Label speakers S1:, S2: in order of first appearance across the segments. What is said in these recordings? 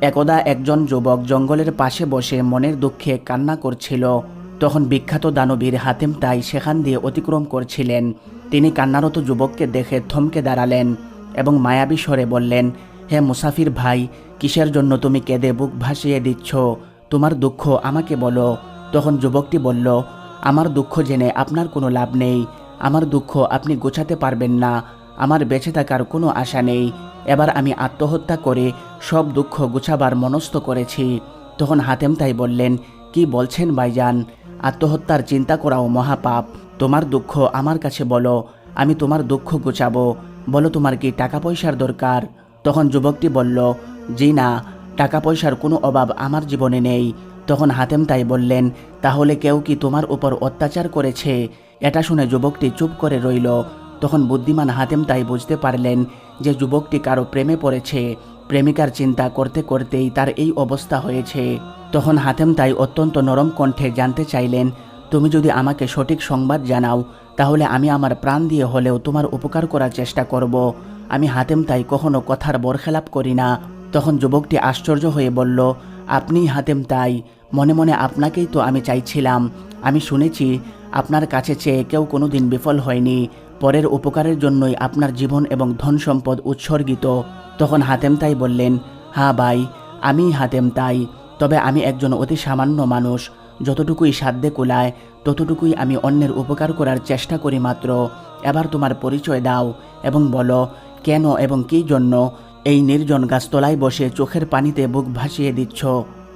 S1: একদা একজন যুবক জঙ্গলের পাশে বসে মনের দুঃখে কান্না করছিল। তখন বিখ্যাত দানবীর হাতেম তাই সেখান দিয়ে অতিক্রম করছিলেন। তিনি কান্নারত যুবককে দেখে থমকে দাঁড়ালেন এবং মায়াবী স্বরে বললেন, হে মুসাফির ভাই, কিসের জন্য তুমি কেঁদে বুক ভাসিয়ে দিচ্ছ? তোমার দুঃখ আমাকে বলো। তখন যুবকটি বলল, আমার দুঃখ জেনে আপনার কোনো লাভ নেই। আমার দুঃখ আপনি গোছাতে পারবেন না। আমার বেঁচে থাকার কোনো আশা নেই। এবার আমি আত্মহত্যা করে সব দুঃখ গুছাবার মনস্থ করেছি। তখন হাতেম তাই বললেন, কি বলছেন ভাইজান? আত্মহত্যার চিন্তা করাও মহাপাপ। তোমার দুঃখ আমার কাছে বলো, আমি তোমার দুঃখ গুছাবো। বলো তোমার কি টাকা পয়সার দরকার? তখন যুবকটি বলল, জি না টাকা পয়সার কোনো অভাব আমার জীবনে নেই। তখন হাতেম তাই বললেন, তাহলে কেউ কি তোমার উপর অত্যাচার করেছে? এটা শুনে যুবকটি চুপ করে রইল। তখন বুদ্ধিমান হাতেম তাই বুঝতে পারলেন যে যুবকটি কারও প্রেমে পড়েছে, প্রেমিকার চিন্তা করতে করতেই তার এই অবস্থা হয়েছে। তখন হাতেম তাই অত্যন্ত নরম কণ্ঠে জানতে চাইলেন, তুমি যদি আমাকে সঠিক সংবাদ জানাও, তাহলে আমি আমার প্রাণ দিয়ে হলেও তোমার উপকার করার চেষ্টা করব। আমি হাতেম তাই কখনো কথার বরখেলাপ করি না। তখন যুবকটি আশ্চর্য হয়ে বলল আপনি হাতেম তাই। মনে মনে আপনাকেই তো আমি চাইছিলাম। আমি শুনেছি, আপনার কাছে চেয়ে কেউ কোনোদিন বিফল হয়নি। পরের উপকারের জন্যই আপনার জীবন এবং ধন সম্পদ উৎসর্গিত। তখন হাতেম তাই বললেন, হা ভাই, আমি হাতেম তাই, তবে আমি একজন অতি সামান্য মানুষ। যতটুকুই সাধ্যে কুলায়, ততটুকুই আমি অন্যের উপকার করার চেষ্টা করি মাত্র। এবার তোমার পরিচয় দাও এবং বলো, কেন এবং কী জন্য এই নির্জন গাছতলায় বসে চোখের পানিতে বুক ভাসিয়ে দিচ্ছ?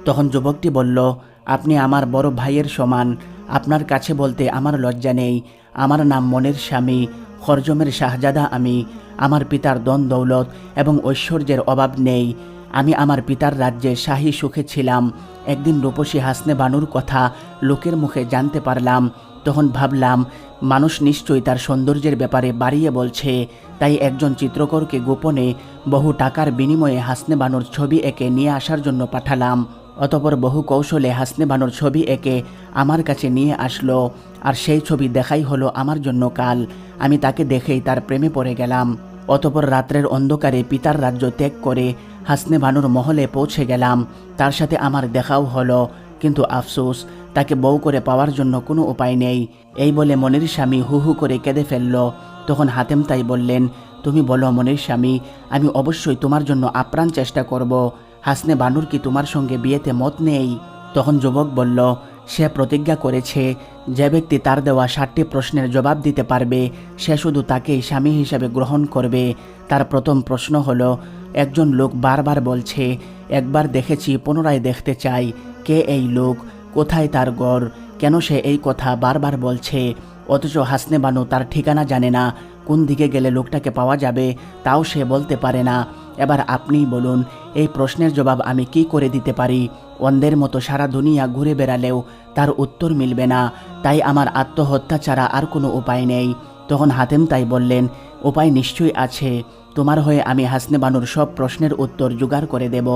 S1: তখন যুবকটি বলল, আপনি আমার বড় ভাইয়ের সমান। আপনার কাছে বলতে আমার লজ্জা নেই। আমার নাম মনের স্বামী, খরজমের শাহজাদা আমি, আমার পিতার দন দৌলত এবং ঐশ্বর্যের অভাব নেই। আমি আমার পিতার রাজ্যে শাহী সুখে ছিলাম। একদিন রূপসী হাসনে বানুর কথা লোকের মুখে জানতে পারলাম। তখন ভাবলাম, মানুষ নিশ্চয়ই তার সৌন্দর্যের ব্যাপারে বাড়িয়ে বলছে। তাই একজন চিত্রকরকে গোপনে বহু টাকার বিনিময়ে হাসনে বানুর ছবি এঁকে নিয়ে আসার জন্য পাঠালাম। অতপর বহু কৌশলে হাসনে বানুর ছবি এঁকে আমার কাছে নিয়ে আসলো। আর সেই ছবি দেখাই হলো আমার জন্য কাল। আমি তাকে দেখেই তার প্রেমে পড়ে গেলাম। অতপর রাত্রের অন্ধকারে পিতার রাজ্য ত্যাগ করে হাসনে বানুর মহলে পৌঁছে গেলাম। তার সাথে আমার দেখাও হলো। কিন্তু আফসোস, তাকে বউ করে পাওয়ার জন্য কোনো উপায় নেই। এই বলে মনির স্বামী হু হু করে কেঁদে ফেলল। তখন হাতেম তাই বললেন, তুমি বলো মনির স্বামী, আমি অবশ্যই তোমার জন্য আপ্রাণ চেষ্টা করব। হাসনে বানুর কি তোমার সঙ্গে বিয়েতে মত নেই? তখন যুবক বলল সে প্রতিজ্ঞা করেছে যে ব্যক্তি তার দেওয়া ষাটটি প্রশ্নের জবাব দিতে পারবে, সে শুধু তাকেই স্বামী হিসেবে গ্রহণ করবে। তার প্রথম প্রশ্ন হল, একজন লোক বারবার বলছে, একবার দেখেছি, পুনরায় দেখতে চাই, কে এই লোক? কোথায় তার গড়? কেন সে এই কথা বারবার বলছে? অথচ হাসনে বানু তার ঠিকানা জানে না কোন দিকে গেলে লোকটাকে পাওয়া যাবে তাও সে বলতে পারে না। এবার আপনিই বলুন, এই প্রশ্নের জবাব আমি কি করে দিতে পারি? অন্ধের মতো সারা দুনিয়া ঘুরে বেড়ালেও তার উত্তর মিলবে না। তাই আমার আত্মহত্যা ছাড়া আর কোনো উপায় নেই। তখন হাতেম তাই বললেন উপায় নিশ্চয়ই আছে। তোমার হয়ে আমি হাসনে বানুর সব প্রশ্নের উত্তর জোগাড় করে দেব।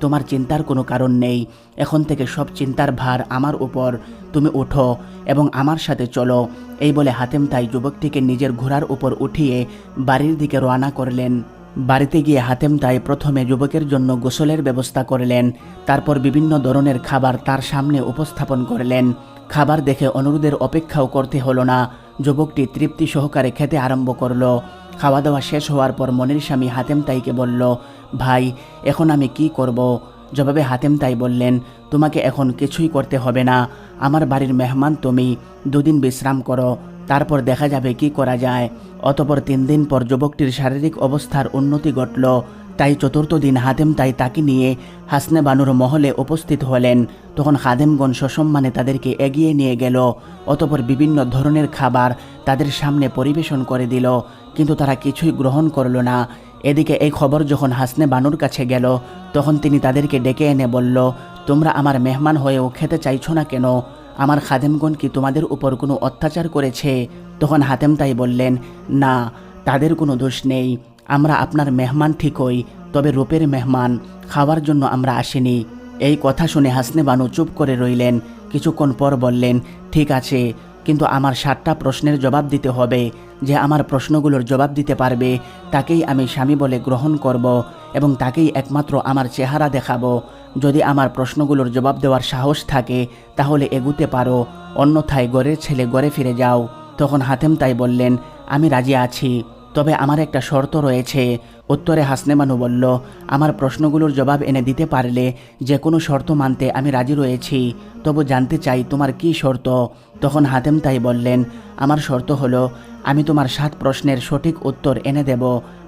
S1: তোমার চিন্তার কোনো কারণ নেই। এখন থেকে সব চিন্তার ভার আমার উপর। তুমি ওঠো এবং আমার সাথে চলো। এই বলে হাতেম তাই যুবকটিকে নিজের ঘোড়ার উপর উঠিয়ে বাড়ির দিকে রওনা করলেন। বাড়িতে গিয়ে হাতেম তাই প্রথমে যুবকের জন্য গোসলের ব্যবস্থা করলেন। তারপর বিভিন্ন ধরনের খাবার তার সামনে উপস্থাপন করলেন। খাবার দেখে অনুরোধের অপেক্ষাও করতে হলো না। যুবকটি তৃপ্তি সহকারে খেতে আরম্ভ করল। খাওয়া দাওয়া শেষ হওয়ার পর মনির স্বামী হাতেম তাইকে বলল, ভাই, এখন আমি কি করব? জবাবে হাতেম তাই বললেন, তোমাকে এখন কিছুই করতে হবে না। আমার বাড়ির মেহমান তুমি, দুদিন বিশ্রাম করো, তারপর দেখা যাবে কি করা যায়। অতপর তিন দিন পর যুবকটির শারীরিক অবস্থার উন্নতি ঘটল। তাই চতুর্থ দিন হাতেম তাই তাকে নিয়ে হাসনে বানুর মহলে উপস্থিত হলেন। তখন হাদেমগণ সসম্মানে তাদেরকে এগিয়ে নিয়ে গেল। অতপর বিভিন্ন ধরনের খাবার তাদের সামনে পরিবেশন করে দিল, কিন্তু তারা কিছুই গ্রহণ করল না। এদিকে এই খবর যখন হাসনে বানুর কাছে গেল, তখন তিনি তাদেরকে ডেকে এনে বলল, তোমরা আমার মেহমান হয়েও খেতে চাইছো না কেন? আমার খাদেমগণ কি তোমাদের উপর কোনো অত্যাচার করেছে? তখন হাতেম তাই বললেন, না, তাদের কোনো দোষ নেই। আমরা আপনার মেহমান ঠিকই, তবে রূপের মেহমান, খাওয়ার জন্য আমরা আসিনি। এই কথা শুনে হাসনে বানু চুপ করে রইলেন, কিছুক্ষণ পর বললেন, ঠিক আছে, কিন্তু আমার সাতটা প্রশ্নের জবাব দিতে হবে। যে আমার প্রশ্নগুলোর জবাব দিতে পারবে, তাকেই আমি স্বামী বলে গ্রহণ করব এবং তাকেই একমাত্র আমার চেহারা দেখাবো। যদি আমার প্রশ্নগুলোর জবাব দেওয়ার সাহস থাকে, তাহলে এগুতে পারো। অন্যথায় গড়ের ছেলে গড়ে ফিরে যাও। তখন হাতেম তাই বললেন, আমি রাজি আছি। তবে আমার একটা শর্ত রয়েছে। উত্তরে হাসনেমানু বলল, আমার প্রশ্নগুলোর জবাব এনে দিতে পারলে যে কোনো শর্ত মানতে আমি রাজি রয়েছি। তবু জানতে চাই তোমার কি শর্ত? তখন হাতেম তাই বললেন, আমার শর্ত হলো, আমি তোমার সাত প্রশ্নের সঠিক উত্তর এনে দেব।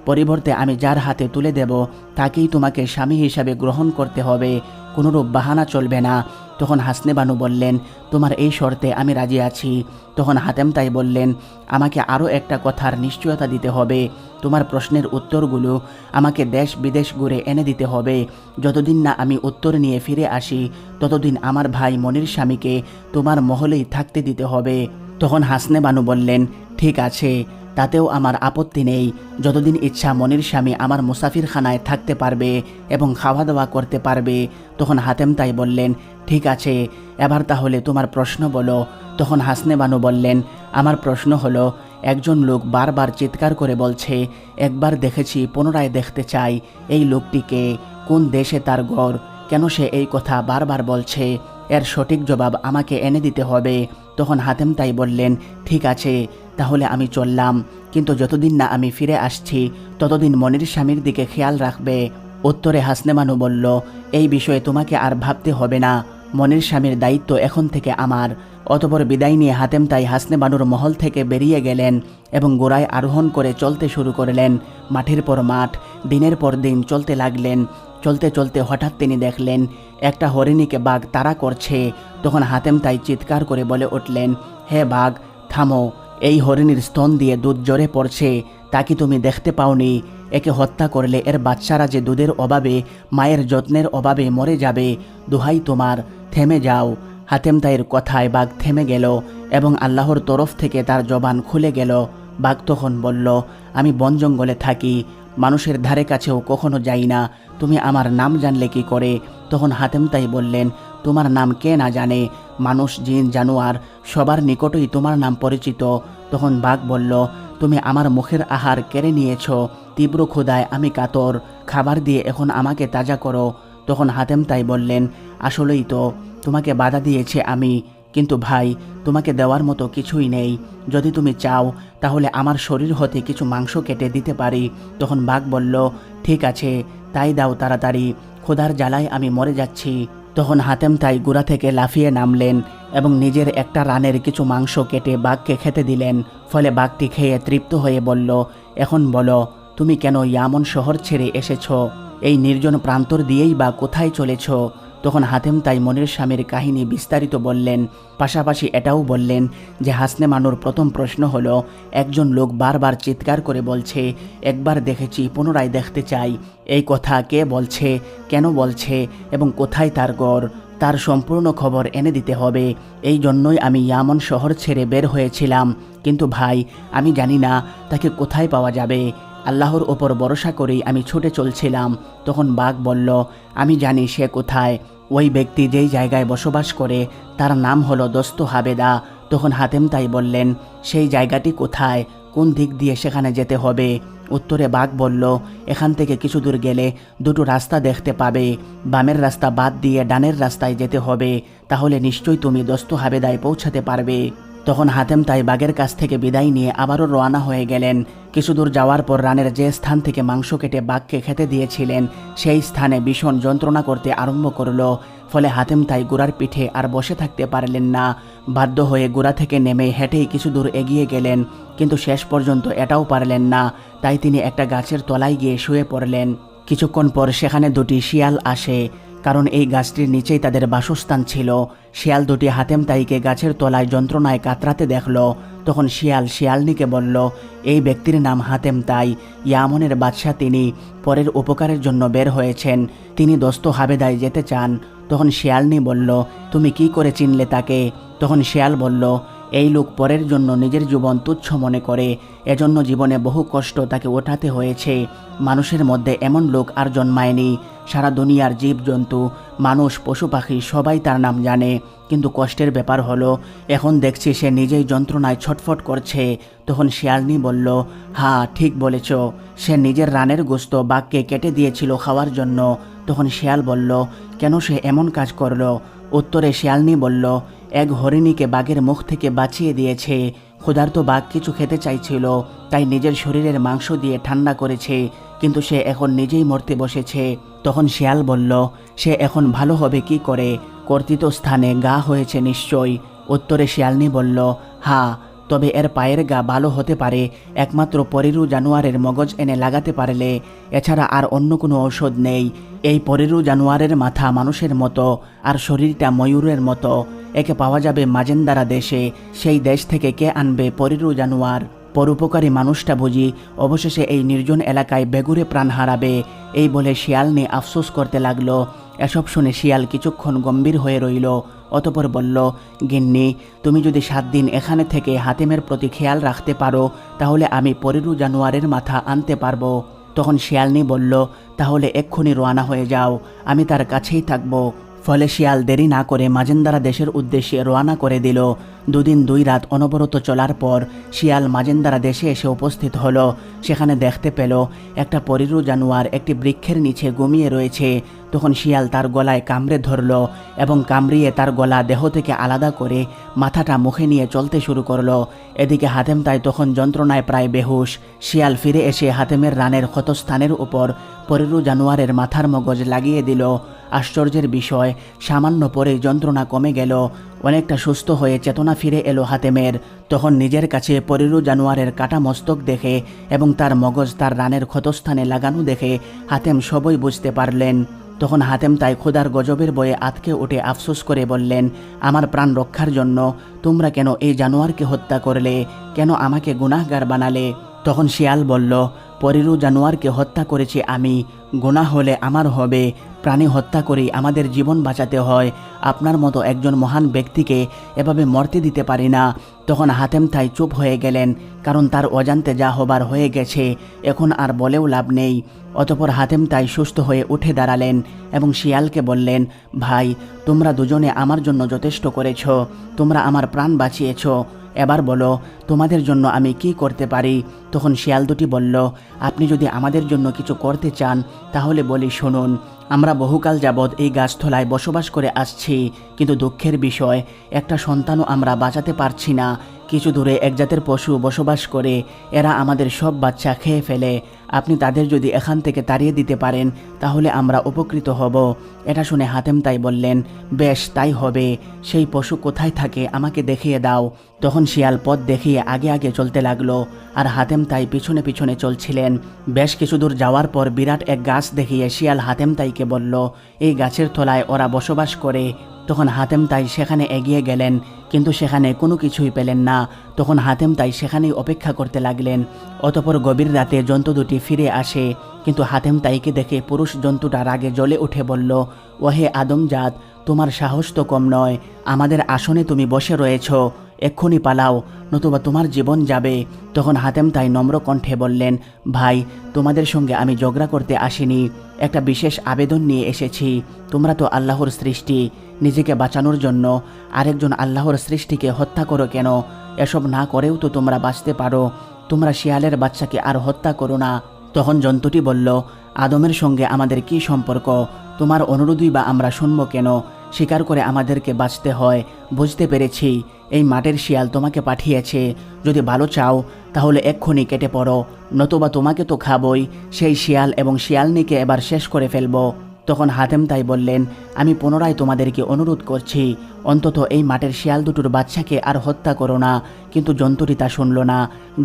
S1: পরিবর্তে আমি যার হাতে তুলে দেব, তাকেই তোমাকে স্বামী হিসাবে গ্রহণ করতে হবে। কোনোরূপ বাহানা চলবে না। তখন হাসনে বানু বললেন, তোমার এই শর্তে আমি রাজি আছি। তখন হাতেম তাই বললেন, আমাকে আরও একটা কথার নিশ্চয়তা দিতে হবে। তোমার প্রশ্নের উত্তরগুলো আমাকে দেশ বিদেশ ঘুরে এনে দিতে হবে। যতদিন না আমি উত্তর নিয়ে ফিরে আসি, ততদিন আমার ভাই মনির স্বামীকে তোমার মহলেই থাকতে দিতে হবে। তখন হাসনে বানু বললেন ঠিক আছে, তাতেও আমার আপত্তি নেই। যতদিন ইচ্ছা মনির স্বামী আমার মুসাফিরখানায় থাকতে পারবে এবং খাওয়া দাওয়া করতে পারবে, তখন হাতেম তাই বললেন, ঠিক আছে, এবার তাহলে তোমার প্রশ্ন বলো। তখন হাসনে বানু বললেন, আমার প্রশ্ন হলো, একজন লোক বারবার চিৎকার করে বলছে, একবার দেখেছি, পুনরায় দেখতে চাই, এই লোকটিকে কোন দেশে তার ঘর কেন সে এই কথা বারবার বলছে? এর সঠিক জবাব আমাকে এনে দিতে হবে। তখন হাতেম তাই বললেন, ঠিক আছে তাহলে আমি চললাম। কিন্তু যতদিন না আমি ফিরে আসছি, ততদিন মনির স্বামীর দিকে খেয়াল রাখবে। উত্তরে হাসনেমানু বলল, এই বিষয়ে তোমাকে আর ভাবতে হবে না। মনির স্বামীর দায়িত্ব এখন থেকে আমার। অতপর বিদায় নিয়ে হাতেম তাই হাসনে বানুর মহল থেকে বেরিয়ে গেলেন এবং গোড়ায় আরোহণ করে চলতে শুরু করলেন। মাঠের পর মাঠ, দিনের পর দিন চলতে লাগলেন। চলতে চলতে হঠাৎ তিনি দেখলেন, একটা হরিণীকে বাঘ তাড়া করছে। তখন হাতেম তাই চিৎকার করে বলে উঠলেন, হে বাঘ, থামো। এই হরিণীর স্তন দিয়ে দুধ জ্বরে পড়ছে, তা কি তুমি দেখতে পাওনি? একে হত্যা করলে এর বাচ্চারা যে দুধের অভাবে, মায়ের যত্নের অভাবে মরে যাবে, দোহাই তোমার, থেমে যাও। হাতেম তাইয়ের কথায় বাঘ থেমে গেল এবং আল্লাহর তরফ থেকে তার জবান খুলে গেল। বাঘ তখন বলল, আমি বন জঙ্গলে থাকি মানুষের ধারে কাছেও কখনো যাই না। তুমি আমার নাম জানলে কি করে? তখন হাতেম তাই বললেন, তোমার নাম কে না জানে? মানুষ, জিন, জানোয়ার, সবার নিকটই তোমার নাম পরিচিত। তখন বাঘ বলল, তুমি আমার মুখের আহার কেড়ে নিয়েছ? তীব্র ক্ষুদায় আমি কাতর। খাবার দিয়ে এখন আমাকে তাজা করো। তখন হাতেম তাই বললেন, আসলেই তো, তোমাকে বাধা দিয়েছে আমি। কিন্তু ভাই, তোমাকে দেওয়ার মতো কিছুই নেই। যদি তুমি চাও, তাহলে আমার শরীর হতে কিছু মাংস কেটে দিতে পারি। তখন বাঘ বলল, ঠিক আছে, তাই দাও তাড়াতাড়ি। খোদার জ্বালায় আমি মরে যাচ্ছি। তখন হাতেম তাই গুড়া থেকে লাফিয়ে নামলেন এবং নিজের একটা রানের কিছু মাংস কেটে বাঘকে খেতে দিলেন। ফলে বাঘটি খেয়ে তৃপ্ত হয়ে বলল, এখন বলো, তুমি কেন ইয়ামন শহর ছেড়ে এসেছ? এই নির্জন প্রান্তর দিয়েই বা কোথায় চলেছ? তখন হাতেম তাই মনের স্বামীর কাহিনী বিস্তারিত বললেন। পাশাপাশি এটাও বললেন যে, হাসনে মানুর প্রথম প্রশ্ন হলো, একজন লোক বারবার চিৎকার করে বলছে, একবার দেখেছি, পুনরায় দেখতে চাই। এই কথা কে বলছে, কেন বলছে, এবং কোথায় তার গড়? তার সম্পূর্ণ খবর এনে দিতে হবে। এই জন্যই আমি ইয়ামন শহর ছেড়ে বের হয়েছিলাম। কিন্তু ভাই, আমি জানি না, তাকে কোথায় পাওয়া যাবে। আল্লাহর ওপর ভরসা করেই আমি ছুটে চলছিলাম। তখন বাঘ বলল, আমি জানি সে কোথায়। ওই ব্যক্তি যেই জায়গায় বসবাস করে, তার নাম হলো দোস্ত হাবেদা। তখন হাতেম তাই বললেন, সেই জায়গাটি কোথায়? কোন দিক দিয়ে সেখানে যেতে হবে? উত্তরে বাঘ বলল, এখান থেকে কিছু দূর গেলে দুটো রাস্তা দেখতে পাবে। বামের রাস্তা বাদ দিয়ে ডানের রাস্তায় যেতে হবে। তাহলে নিশ্চয়ই তুমি দোস্ত হাবেদায় পৌঁছাতে পারবে। তখন হাতেম তাই বাঘের কাছ থেকে বিদায় নিয়ে আবারও রওনা হয়ে গেলেন। কিছু দূর যাওয়ার পর রানের যে স্থান থেকে মাংস কেটে বাঘকে খেতে দিয়েছিলেন, সেই স্থানে ভীষণ যন্ত্রণা করতে আরম্ভ করল। ফলে হাতেম তাই গুড়ার পিঠে আর বসে থাকতে পারলেন না। বাধ্য হয়ে গুড়া থেকে নেমে হেঁটেই কিছু দূর এগিয়ে গেলেন, কিন্তু শেষ পর্যন্ত এটাও পারলেন না। তাই তিনি একটা গাছের তলায় গিয়ে শুয়ে পড়লেন। কিছুক্ষণ পর সেখানে দুটি শিয়াল আসে। কারণ এই গাছটির নিচেই তাদের বাসস্থান ছিল। শিয়াল দুটি হাতেম তাইকে গাছের তলায় যন্ত্রণায় কাতরাতে দেখল। তখন শিয়াল শিয়ালনিকে বলল, এই ব্যক্তির নাম হাতেম তাই ইয়ামনের বাদশাহ তিনি। পরের উপকারের জন্য বের হয়েছেন। তিনি দস্ত হাবেদায় যেতে চান। তখন শিয়ালনি বলল, তুমি কি করে চিনলে তাকে? তখন শিয়াল বলল, এই লোক পরের জন্য নিজের জীবন তুচ্ছ মনে করে। এজন্য জীবনে বহু কষ্ট তাকে ওঠাতে হয়েছে। মানুষের মধ্যে এমন লোক আর জন্মায়নি। সারা দুনিয়ার জীবজন্তু, মানুষ, পশু পাখি, সবাই তার নাম জানে। কিন্তু কষ্টের ব্যাপার হলো, এখন দেখছি সে নিজেই যন্ত্রণায় ছটফট করছে। তখন শিয়ালনি বলল হ্যাঁ ঠিক বলেছ। সে নিজের রানের গোস্ত বাঘকে কেটে দিয়েছিল খাওয়ার জন্য। তখন শিয়াল বলল, কেন সে এমন কাজ করল? উত্তরে শিয়ালনি বলল, এক হরিণীকে বাঘের মুখ থেকে বাঁচিয়ে দিয়েছে। ক্ষুধার্ত বাঘ কিছু খেতে চাইছিল, তাই নিজের শরীরের মাংস দিয়ে ঠান্ডা করেছে। কিন্তু সে এখন নিজেই মরতে বসেছে। তখন শিয়াল বলল, সে এখন ভালো হবে কি করে? কর্তৃত স্থানে গা হয়েছে নিশ্চয়ই উত্তরে শিয়ালনি বলল, হা, তবে এর পায়ের গা ভালো হতে পারে। একমাত্র পরিরু জানোয়ারের মগজ এনে লাগাতে পারলে, এছাড়া আর অন্য কোনো ঔষধ নেই। এই পরিরু জানোয়ারের মাথা মানুষের মতো, আর শরীরটা ময়ূরের মতো। একে পাওয়া যাবে মাজেন্দারা দেশে। সেই দেশ থেকে কে আনবে পরিরু জানোয়ার? পরোপকারী মানুষটা বুঝি অবশেষে এই নির্জন এলাকায় বেগুরে প্রাণ হারাবে। এই বলে শিয়াল নিয়ে আফসোস করতে লাগল। এসব শুনে শিয়াল কিছুক্ষণ গম্ভীর হয়ে রইল। অতপর বলল, গিন্নি, তুমি যদি সাত দিন এখানে থেকে হাতিমের প্রতি খেয়াল রাখতে পারো, তাহলে আমি পরেরু জানোয়ারের মাথা আনতে পারব। তখন শিয়ালনি বলল, তাহলে এক্ষুনি রওনা হয়ে যাও। আমি তার কাছেই থাকব। ফলে শিয়াল দেরি না করে মাজেন্দারা দেশের উদ্দেশ্যে রওনা করে দিল। দুদিন দুই রাত অনবরত চলার পর শিয়াল মাজেন্দারা দেশে এসে উপস্থিত হলো। সেখানে দেখতে পেল, একটা পরিরু জানোয়ার একটি বৃক্ষের নিচে ঘুমিয়ে রয়েছে। তখন শিয়াল তার গলায় কামড়ে ধরল এবং কামড়িয়ে তার গলা দেহ থেকে আলাদা করে মাথাটা মুখে নিয়ে চলতে শুরু করল। এদিকে হাতেম তাই তখন যন্ত্রণায় প্রায় বেহুশ। শিয়াল ফিরে এসে হাতেমের রানের ক্ষতস্থানের উপর পরিরু জানোয়ারের মাথার মগজ লাগিয়ে দিল। আশ্চর্যের বিষয়, সামান্য পরে যন্ত্রণা কমে গেল। অনেকটা সুস্থ হয়ে চেতনা ফিরে এলো হাতেমের। তখন নিজের কাছে পরিরু জানোয়ারের কাটা মস্তক দেখে এবং তার মগজ তার রানের ক্ষতস্থানে লাগানো দেখে হাতেম সবই বুঝতে পারলেন। তখন হাতেম তাই খোদার গজবের বয়ে আতকে উঠে আফসোস করে বললেন, আমার প্রাণ রক্ষার জন্য তোমরা কেন এই জানোয়ারকে হত্যা করলে? কেন আমাকে গুনাহগার বানালে? তখন শিয়াল বলল পরিরু জানোয়ারকে হত্যা করেছি আমি। গুনাহ হলে আমার হবে। প্রাণী হত্যা করেই আমাদের জীবন বাঁচাতে হয়। আপনার মতো একজন মহান ব্যক্তিকে এভাবে মরতে দিতে পারি না। তখন হাতেম তাই চুপ হয়ে গেলেন, কারণ তার অজান্তে যা হবার হয়ে গেছে, এখন আর বলেও লাভ নেই। অতপর হাতেম তাই সুস্থ হয়ে উঠে দাঁড়ালেন এবং শিয়ালকে বললেন, ভাই, তোমরা দুজনে আমার জন্য যথেষ্ট করেছ। তোমরা আমার প্রাণ বাঁচিয়েছ। এবার বলো, তোমাদের জন্য আমি কি করতে পারি? তখন শিয়াল দুটি বলল, আপনি যদি আমাদের জন্য কিছু করতে চান, তাহলে বলি শুনুন, আমরা বহুকাল যাবৎ এই গাছতলায় বসবাস করে আসছি। কিন্তু দুঃখের বিষয়, একটা সন্তানও আমরা বাঁচাতে পারছি না। কিছু দূরে এক জাতের পশু বসবাস করে, এরা আমাদের সব বাচ্চা খেয়ে ফেলে। আপনি তাদের যদি এখান থেকে তাড়িয়ে দিতে পারেন, তাহলে আমরা উপকৃত হব। এটা শুনে হাতেম তাই বললেন, বেশ, তাই হবে। সেই পশু কোথায় থাকে আমাকে দেখিয়ে দাও। তখন শিয়াল পথ দেখিয়ে আগে আগে চলতে লাগল, আর হাতেম তাই পিছনে পিছনে চলছিলেন। বেশ কিছু দূর যাওয়ার পর বিরাট এক গাছ দেখিয়ে শিয়াল হাতেম তাইকে বলল, এই গাছের তলায় ওরা বসবাস করে। তখন হাতেম তাই সেখানে এগিয়ে গেলেন, কিন্তু সেখানে কোনো কিছুই পেলেন না। তখন হাতেম তাই সেখানেই অপেক্ষা করতে লাগলেন। অতপর গভীর রাতে জন্তু দুটি ফিরে আসে। কিন্তু হাতেম তাইকে দেখে পুরুষ জন্তুটা রাগে জ্বলে উঠে বলল, ওহে আদমজাত তোমার সাহস তো কম নয়। আমাদের আসনে তুমি বসে রয়েছ। এক্ষুনি পালাও, নতুবা তোমার জীবন যাবে। তখন হাতেম তাই নম্র কণ্ঠে বললেন, ভাই, তোমাদের সঙ্গে আমি ঝগড়া করতে আসিনি। একটা বিশেষ আবেদন নিয়ে এসেছি। তোমরা তো আল্লাহর সৃষ্টি, নিজেকে বাঁচানোর জন্য। আরেকজন আল্লাহর সৃষ্টিকে হত্যা করো কেন? এসব না করেও তো তোমরা বাঁচতে পারো। তোমরা শিয়ালের বাচ্চাকে আর হত্যা করো না। তখন জন্তুটি বলল, আদমের সঙ্গে আমাদের কি সম্পর্ক? তোমার অনুরোধই বা আমরা শুনব কেন? স্বীকার করে আমাদেরকে বাঁচতে হয়। বুঝতে পেরেছি, এই মাটির শিয়াল তোমাকে পাঠিয়েছে। যদি ভালো চাও, তাহলে এক্ষুনি কেটে পড়ো। নতুবা তোমাকে তো খাবই। সেই শিয়াল এবং শিয়ালনিকে এবার শেষ করে ফেলব। তখন হাতেম তাই বললেন, আমি পুনরায় তোমাদেরকে অনুরোধ করছি, অন্তত এই মাঠের শিয়াল দুটোর বাচ্চাকে আর হত্যা করো না। কিন্তু জন্তুটি তা শুনল না।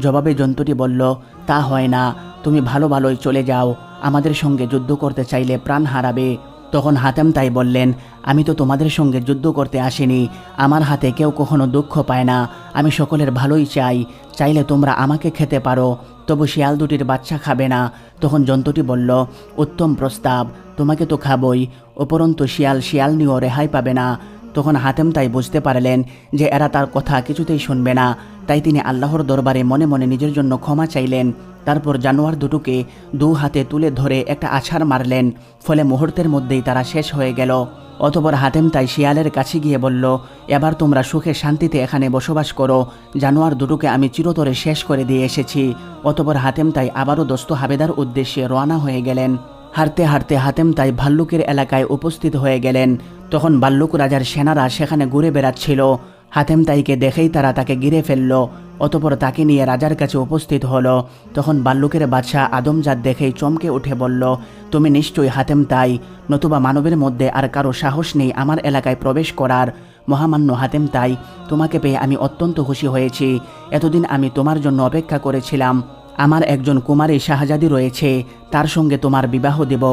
S1: জবাবে জন্তুটি বলল, তা হয় না, তুমি ভালো ভালোই চলে যাও, আমাদের সঙ্গে যুদ্ধ করতে চাইলে প্রাণ হারাবে। তখন হাতেম তাই বললেন, আমি তো তোমাদের সঙ্গে যুদ্ধ করতে আসিনি। আমার হাতে কেউ কখনো দুঃখ পায় না। আমি সকলের ভালোই চাই। চাইলে তোমরা আমাকে খেতে পারো। তবু শিয়াল দুটির বাচ্চা খাবে না। তখন জন্তুটি বলল, উত্তম প্রস্তাব, তোমাকে তো খাবই। উপরন্তু শিয়াল শিয়াল নিয়েও রেহাই পাবে না। তখন হাতেম তাই বুঝতে পারলেন যে এরা তার কথা কিছুতেই শুনবে না। তাই তিনি আল্লাহর দরবারে মনে মনে নিজের জন্য ক্ষমা চাইলেন। তারপর জানোয়ার দুটোকে দু হাতে তুলে ধরে একটা আছাড় মারলেন, ফলে মুহূর্তের মধ্যেই তারা শেষ হয়ে গেল। অতপর হাতেম তাই শিয়ালের কাছে গিয়ে বলল, এবার তোমরা সুখে শান্তিতে এখানে বসবাস করো। জানোয়ার দুটোকে আমি চিরতরে শেষ করে দিয়ে এসেছি। অতপর হাতেম তাই আবারও দোস্ত হাবেদার উদ্দেশ্যে রওনা হয়ে গেলেন। হাঁটতে হাঁটতে হাতেম তাই ভাল্লুকের এলাকায় উপস্থিত হয়ে গেলেন। তখন ভাল্লুক রাজার সেনারা সেখানে ঘুরে বেড়াচ্ছিল। হাতেম তাইকে দেখেই তারা তাকে গিরে ফেলল, অতপর তাকে নিয়ে রাজার কাছে উপস্থিত হলো। তখন বাল্লুকের বাদশাহ আদমজাত দেখেই চমকে উঠে বলল, তুমি নিশ্চয়ই হাতেম তাই, নতুবা মানবের মধ্যে আর কারও সাহস নেই আমার এলাকায় প্রবেশ করার। মহামান্য হাতেম তাই, তোমাকে পেয়ে আমি অত্যন্ত খুশি হয়েছি। এতদিন আমি তোমার জন্য অপেক্ষা করেছিলাম। আমার একজন কুমারী শাহজাদি রয়েছে, তার সঙ্গে তোমার বিবাহ দেব।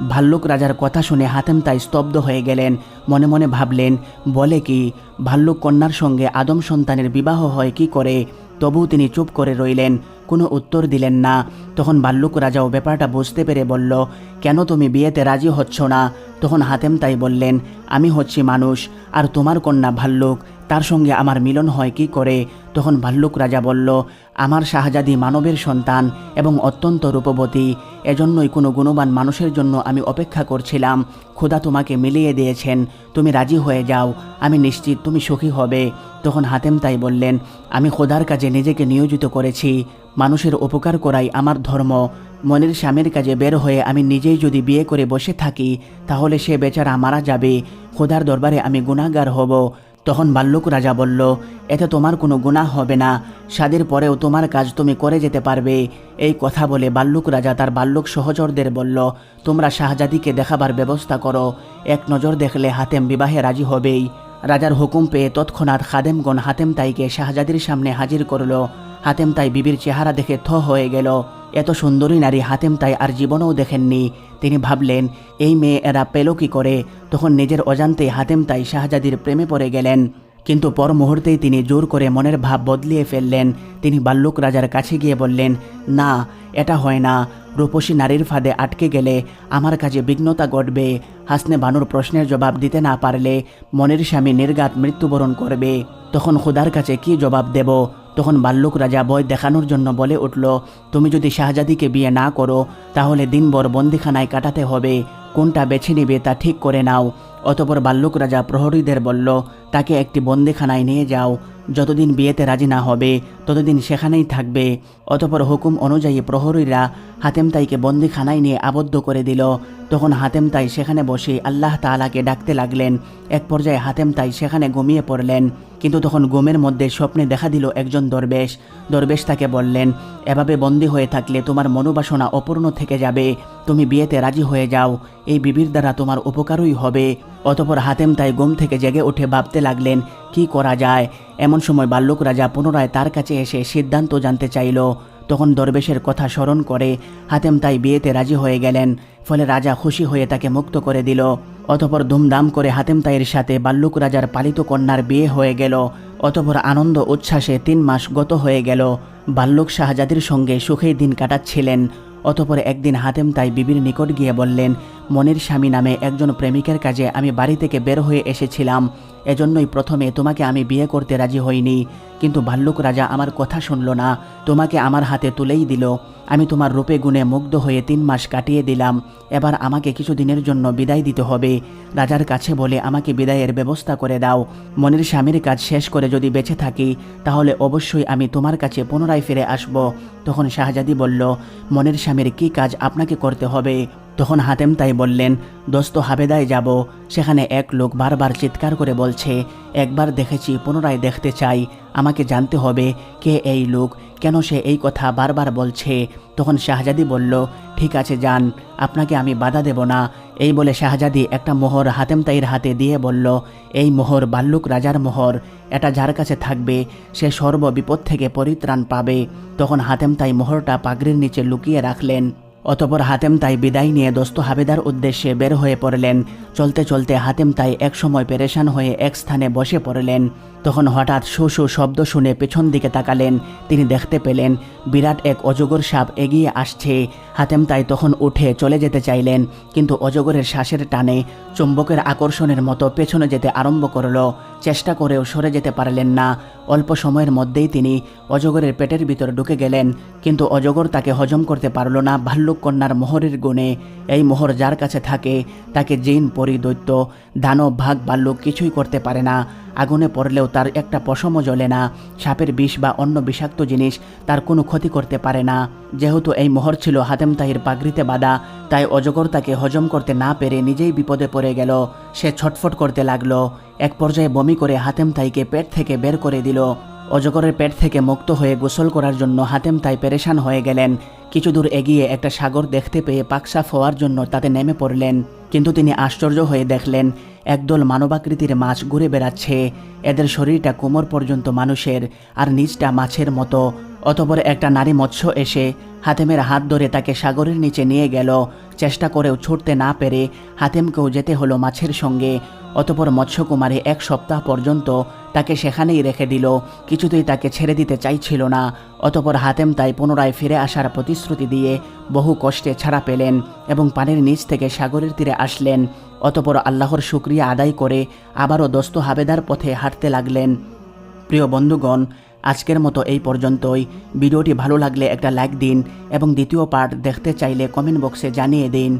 S1: ভাল্লুক রাজার কথা শুনে হাতেম তাই স্তব্ধ হয়ে গেলেন। মনে মনে ভাবলেন, বলে কি, ভাল্লুক কন্যার সঙ্গে আদম সন্তানের বিবাহ হয় কি করে? তবু তিনি চুপ করে রইলেন, কোনো উত্তর দিলেন না। তখন ভাল্লুক রাজাও ব্যাপারটা বুঝতে পেরে বলল, কেন তুমি বিয়েতে রাজি হচ্ছ না? তখন হাতেম তাই বললেন, আমি হচ্ছি মানুষ, আর তোমার কন্যা ভাল্লুক তার সঙ্গে আমার মিলন হয় কি করে? তখন ভাল্লুক রাজা বলল, আমার শাহজাদি মানবের সন্তান এবং অত্যন্ত রূপবতী। এজন্যই কোনো গুণবান মানুষের জন্য আমি অপেক্ষা করছিলাম। খোদা তোমাকে মিলিয়ে দিয়েছেন। তুমি রাজি হয়ে যাও। আমি নিশ্চিত তুমি সুখী হবে। তখন হাতেম তাই বললেন, আমি খোদার কাজে নিজেকে নিয়োজিত করেছি। মানুষের উপকার করাই আমার ধর্ম। মনের স্বামীর কাজে বের হয়ে আমি নিজেই যদি বিয়ে করে বসে থাকি, তাহলে সে বেচারা মারা যাবে। খোদার দরবারে আমি গুণাগার হব। তখন বাল্যক রাজা বলল, এতে তোমার কোনো গুনাহ হবে না। স্বাদের পরেও তোমার কাজ তুমি করে যেতে পারবে। এই কথা বলে বাল্লুক রাজা তার বাল্যক সহচরদের বলল, তোমরা শাহজাদিকে দেখাবার ব্যবস্থা করো। এক নজর দেখলে হাতেম বিবাহে রাজি হবেই। রাজার হুকুম পেয়ে তৎক্ষণাৎ খাদেমগণ হাতেম তাইকে শাহজাদির সামনে হাজির করল। হাতেম তাই বিবির চেহারা দেখে থ হয়ে গেল। এত সুন্দরী নারী হাতেম তাই আর জীবনেও দেখেননি। তিনি ভাবলেন, এই মেয়ে এরা পেল কী করে? তখন নিজের অজান্তেই হাতেম তাই শাহজাদির প্রেমে পড়ে গেলেন। কিন্তু পর মুহূর্তেই তিনি জোর করে মনের ভাব বদলিয়ে ফেললেন। তিনি বাল্লুক রাজার কাছে গিয়ে বললেন, না, এটা হয় না। রূপসী নারীর ফাঁদে আটকে গেলে আমার কাজে বিঘ্নতা ঘটবে। হাসনে বানুর প্রশ্নের জবাব দিতে না পারলে মনের স্বামী নির্গাত মৃত্যুবরণ করবে। তখন খুদার কাছে কি জবাব দেব? তখন বাল্যক রাজা বয় দেখানোর জন্য বলে উঠল, তুমি যদি শাহজাদিকে বিয়ে না করো, তাহলে দিনভর বন্দিখানায় কাটাতে হবে। কোনটা বেছে নিবে তা ঠিক করে নাও। অতপর বাল্লুক রাজা প্রহরীদের বলল, তাকে একটি বন্দিখানায় নিয়ে যাও। যতদিন বিয়েতে রাজি না হবে, ততদিন সেখানেই থাকবে। অতপর হুকুম অনুযায়ী প্রহরীরা হাতেম তাইকে বন্দিখানায় নিয়ে আবদ্ধ করে দিল। তখন হাতেম তাই সেখানে বসে আল্লাহ তাআলাকে ডাকতে লাগলেন। এক পর্যায়ে হাতেম তাই সেখানে ঘুমিয়ে পড়লেন। কিন্তু তখন ঘুমের মধ্যে স্বপ্নে দেখা দিল একজন দরবেশ। দরবেশ তাকে বললেন, এভাবে বন্দী হয়ে থাকলে তোমার মনোবাসনা অপূর্ণ থেকে যাবে। তুমি বিয়েতে রাজি হয়ে যাও। এই বিবির দ্বারা তোমার উপকারই হবে। অতপর হাতেম তাই ঘুম থেকে জেগে উঠে ভাবতে লাগলেন, কি করা যায়? এমন সময় বাল্যক রাজা পুনরায় তার কাছে এসে সিদ্ধান্ত জানতে চাইল। তখন দরবেশের কথা স্মরণ করে হাতেম তাই বিয়েতে রাজি হয়ে গেলেন, ফলে রাজা খুশি হয়ে তাকে মুক্ত করে দিল। অতপর ধুমধাম করে হাতেম তাইয়ের সাথে বাল্লুক রাজার পালিত কন্যার বিয়ে হয়ে গেল, অতপর আনন্দ, উচ্ছ্বাসে তিন মাস গত হয়ে গেল। বাল্লুক শাহজাদির সঙ্গে সুখেই দিন কাটাচ্ছিলেন। অতপর একদিন হাতেম তাই বিবির নিকট গিয়ে বললেন, মনির স্বামী নামে একজন প্রেমিকের কাজে আমি বাড়ি থেকে বের হয়ে এসেছিলাম। এজন্যই প্রথমে তোমাকে আমি বিয়ে করতে রাজি হইনি। কিন্তু ভাল্লুক রাজা আমার কথা শুনল না। তোমাকে আমার হাতে তুলেই দিল। আমি তোমার রূপে গুণে মুগ্ধ হয়ে তিন মাস কাটিয়ে দিলাম। এবার আমাকে কিছুদিনের জন্য বিদায় দিতে হবে। রাজার কাছে বলে আমাকে বিদায়ের ব্যবস্থা করে দাও। মনের স্বামীর কাজ শেষ করে যদি বেঁচে থাকি, তাহলে অবশ্যই আমি তোমার কাছে পুনরায় ফিরে আসব। তখন শাহজাদি বলল, মনের স্বামীর কি কাজ আপনাকে করতে হবে? তখন হাতেম তাই বললেন, দোস্ত, হাবেদায় যাব। সেখানে এক লোক বারবার চিৎকার করে বলছে, একবার দেখেছি, পুনরায় দেখতে চাই। আমাকে জানতে হবে কে এই লোক, কেন সে এই কথা বারবার বলছে? তখন শাহজাদি বলল, ঠিক আছে, যান। আপনাকে আমি বাধা দেব না। এই বলে শাহজাদি একটা মোহর হাতেম তাইয়ের হাতে দিয়ে বলল, এই মোহর বাল্লুক রাজার মোহর। এটা যার কাছে থাকবে, সে সর্ব বিপদ থেকে পরিত্রাণ পাবে। তখন হাতেম তাই মোহরটা পাগড়ির নিচে লুকিয়ে রাখলেন। অতপর হাতেম তাই বিদায় নিয়ে দোস্ত হাবেদার উদ্দেশ্যে বের হয়ে পড়লেন। চলতে চলতে হাতেম তাই একসময় পেরেশান হয়ে এক স্থানে বসে পড়লেন। তখন হঠাৎ শু শো শব্দ শুনে পেছন দিকে তাকালেন। তিনি দেখতে পেলেন, বিরাট এক অজগর সাপ এগিয়ে আসছে। হাতেম তাই তখন উঠে চলে যেতে চাইলেন, কিন্তু অজগরের শ্বাসের টানে চুম্বকের আকর্ষণের মতো পেছনে যেতে আরম্ভ করল। চেষ্টা করেও সরে যেতে পারলেন না। অল্প সময়ের মধ্যেই তিনি অজগরের পেটের ভিতর ঢুকে গেলেন, কিন্তু অজগর তাকে হজম করতে পারল না। ভাল্লুক কন্যার মোহরের গুণে এই মোহর যার কাছে থাকে, তাকে জিন, পরি, দৈত্য, দানব, ভাগ, ভাল্লুক কিছুই করতে পারে না। আগুনে পড়লেও তার একটা পশমও জ্বলে না। সাপের বিষ বা অন্য বিষাক্ত জিনিস তার কোনো ক্ষতি করতে পারে না। যেহেতু এই মোহর ছিল হাতেম তাহির পাগড়িতে বাঁধা, তাই অজগর তাকে হজম করতে না পেরে নিজেই বিপদে পড়ে গেল। সে ছটফট করতে লাগল। এক পর্যায়ে বমি করে হাতেম তাইকে পেট থেকে বের করে দিল। অজগরের পেট থেকে মুক্ত হয়ে গোসল করার জন্য হাতেম তাই পেরেশান হয়ে গেলেন। কিছু দূর এগিয়ে একটা সাগর দেখতে পেয়ে পাকসাফ হওয়ার জন্য তাতে নেমে পড়লেন। কিন্তু তিনি আশ্চর্য হয়ে দেখলেন, একদল মানবাকৃতির মাছ ঘুরে বেড়াচ্ছে। এদের শরীরটা কোমর পর্যন্ত মানুষের, আর নিচটা মাছের মতো। অতপর একটা নারী মৎস্য এসে হাতেমের হাত ধরে তাকে সাগরের নিচে নিয়ে গেল। চেষ্টা করেও ছুটতে না পেরে হাতেমকেও যেতে হলো মাছের সঙ্গে। অতপর মৎস্যকুমারী এক সপ্তাহ পর্যন্ত তাকে সেখানেই রেখে দিল। কিছুতেই তাকে ছেড়ে দিতে চাইছিল না। অতপর হাতেম তাই পুনরায় ফিরে আসার প্রতিশ্রুতি দিয়ে বহু কষ্টে ছাড়া পেলেন এবং পানির নিচ থেকে সাগরের তীরে আসলেন। অতপর আল্লাহর শুক্রিয়া আদায় করে আবারও দস্ত হাবেদার পথে হাঁটতে লাগলেন। প্রিয় বন্ধুগণ আজকের মতো এই পর্যন্তই। ভিডিওটি ভালো লাগলে একটা লাইক দিন এবং দ্বিতীয় পার্ট দেখতে চাইলে কমেন্ট বক্সে জানিয়ে দিন।